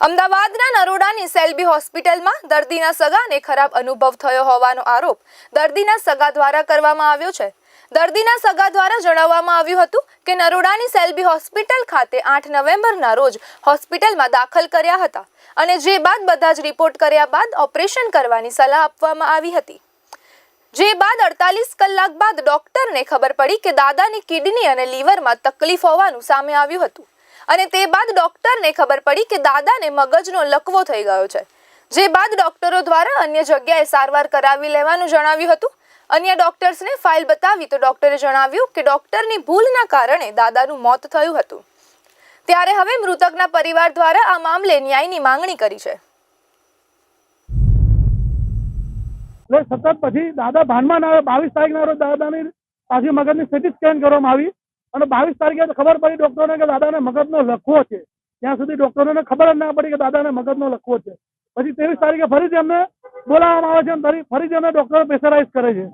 અમદાવાદના નરોડાની સેલ્બી હોસ્પિટલમાં દર્દીના સગાને ખરાબ અનુભવ થયો હોવાનો આરોપ દર્દીના સગા દ્વારા કરવામાં આવ્યો છે. દર્દીના સગા દ્વારા જણાવવામાં આવ્યું હતું કે નરોડાની સેલ્બી હોસ્પિટલ ખાતે આઠ નવેમ્બરના રોજ હોસ્પિટલમાં દાખલ કર્યા હતા અને જે બાદ બધા જ રિપોર્ટ કર્યા બાદ ઓપરેશન કરવાની સલાહ આપવામાં આવી હતી. જે બાદ અડતાલીસ કલાક બાદ ડોક્ટરને ખબર પડી કે દાદાની કિડની અને લીવરમાં તકલીફ હોવાનું સામે આવ્યું હતું. અને તે બાદ ડોક્ટરને ખબર પડી કે દાદાને મગજનો લકવો થઈ ગયો છે. જે બાદ ડોક્ટરો દ્વારા અન્ય જગ્યાએ સારવાર કરાવી લેવાનું જણાવ્યું હતું. અન્ય ડોક્ટર્સને ફાઇલ બતાવી તો ડોક્ટરે જણાવ્યું કે ડોક્ટરની ભૂલના કારણે દાદાનું મોત થયું હતું. ત્યારે હવે મૃતકના પરિવાર દ્વારા આ મામલે ન્યાયની માંગણી કરી છે. સતત પછી દાદા ભાનમાં ના આવે, બાવીસ તારીખના રોજ દાદાની પાછી મગજની સ્થિતિ સ્કેન કરવામાં આવી. અને બાવીસ તારીખે ખબર પડી ડોક્ટરોને કે દાદાને મગજનો લખવો છે. ત્યાં સુધી ડોક્ટરોને ખબર જ ના પડી કે દાદાને મગજનો લખવો છે. પછી ત્રેવીસ તારીખે ફરીથી અમને બોલાવવામાં આવે છે અને ફરીથી અમને ડોક્ટરો પ્રેશરાઇઝ કરે છે.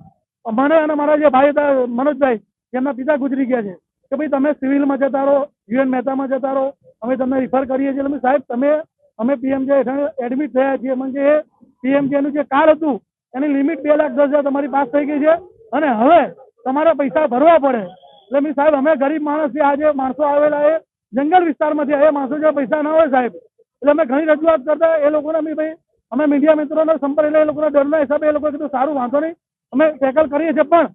મને અને મારા જે ભાઈ હતા, મનોજભાઈ જેમના પિતા ગુજરી ગયા છે. કે ભાઈ, તમે સિવિલમાં જતા રહો, યુએન મહેતામાં જતા રહો, અમે તમને રિફર કરીએ છીએ. એટલે સાહેબ, તમે અમે પીએમજે હેઠળ એડમિટ થયા છીએ. મને એ પીએમજેનું જે કાર્ડ હતું, એની લિમિટ બે લાખ દસ હજાર તમારી પાસ થઈ ગઈ છે. અને હવે તમારે પૈસા ભરવા પડે. એટલે મેં સાહેબ, અમે ગરીબ માણસ છીએ આજે માણસો આવેલા એ જંગલ વિસ્તારમાંથી એ માણસો જો પૈસા ના હોય સાહેબ. એટલે અમે ઘણી રજૂઆત કરતા એ લોકોને અમે ભાઈ, અમે મીડિયા મિત્રોનો સંપર્ક એટલે એ લોકોના ડરના હિસાબે એ લોકો કીધું, સારું, વાંધો નહીં. અમે ટેકલ કરીએ છીએ, પણ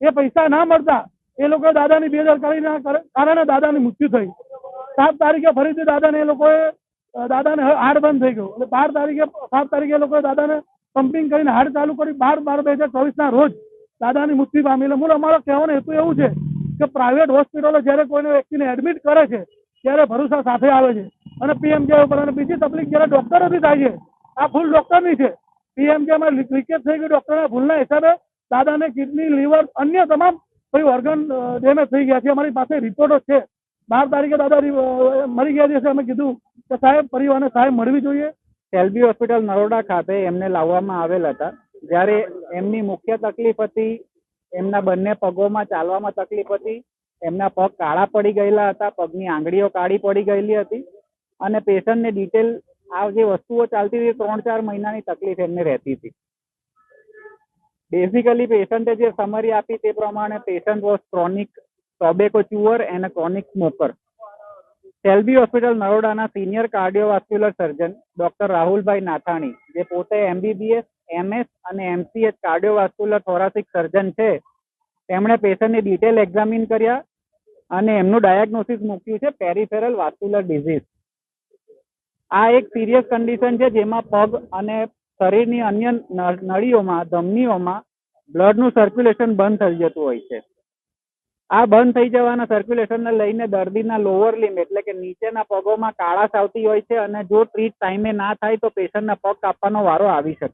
એ પૈસા ના મળતા એ લોકો દાદાની બેદરકારીના કર- કારણે દાદાની મૃત્યુ થઈ. સાત તારીખે ફરીથી દાદાને એ લોકોએ દાદાને હાડ બંધ થઈ ગયું. એટલે બાર તારીખે, સાત તારીખે લોકોએ દાદાને પમ્પિંગ કરીને હાડ ચાલુ કરી બાર બાર બે હજાર ચોવીસના રોજ દાદાની મૃત્યુ પામી એટલે મૂળ અમારો કહેવાનો હેતુ એવું છે કે પ્રાઇવેટ હોસ્પિટલો જ્યારે કોઈને વ્યક્તિને એડમિટ કરે છે, ત્યારે ભરોસા સાથે આવે છે. અને પીએમજે ઉપર અને બીજી તકલીફ જ્યારે ડોક્ટરોથી થાય છે, આ ભૂલ ડોક્ટરની છે. પીએમજેમાં લીકેજ થઈ ગયું ડોક્ટરના ભૂલના હિસાબે દાદાને કિડની લીવર અન્ય તમામ કોઈ ઓર્ગન ડેમેજ થઈ ગયા છે. અમારી પાસે રિપોર્ટો છે. બાર તારીખે દાદા મરી ગયા છે અમે કીધું કે સાહેબ, પરિવારને સાહેબ મળવી જોઈએ. એલબી હોસ્પિટલ નરોડા ખાતે એમને લાવવામાં આવેલ હતા. જ્યારે એમની મુખ્ય તકલીફ હતી એમના બંને પગોમાં ચાલવામાં તકલીફ હતી. એમના પગ કાળા પડી ગયેલા હતા. પગની આંગળીઓ કાળી પડી ગયેલી હતી. અને પેશન્ટને ડિટેલ આ જે વસ્તુઓ ચાલતી હતી ત્રણ ચાર મહિનાની તકલીફ એમને રહેતી હતી. બેઝિકલી પેશન્ટે જે સમરી આપી તે પ્રમાણે patient was chronic tobacco chewer and chronic smoker Shelby hospital નરોડાના senior cardiovascular surgeon doctor રાહુલભાઈ નાથાણી જે પોતે એમબીબીએસ એમએસ અને એમસીએચ કાર્ડિયોવાસ્ક્યુલર થોરાસિક સર્જન છે. તેમણે પેશન્ટની ડિટેલ એક્ઝામિન કર્યા અને એમનું ડાયગ્નોસિસ મૂક્યું છે પેરિફેરલ વાસ્ક્યુલર ડિઝીઝ. આ એક સિરિયસ કન્ડિશન છે જેમાં પગ અને શરીરની અન્ય નળીઓમાં, ધમનીઓમાં બ્લડનું સર્ક્યુલેશન બંધ થઈ જતું હોય છે. આ બંધ થઈ જવાના સર્ક્યુલેશનને લઈને દર્દીના લોઅર લિમ્બ એટલે કે નીચેના પગોમાં કાળાશ આવતી હોય છે અને જો ટ્રીટ ટાઈમે ના થાય તો પેશન્ટના પગ કાપવાનો વારો આવી શકે.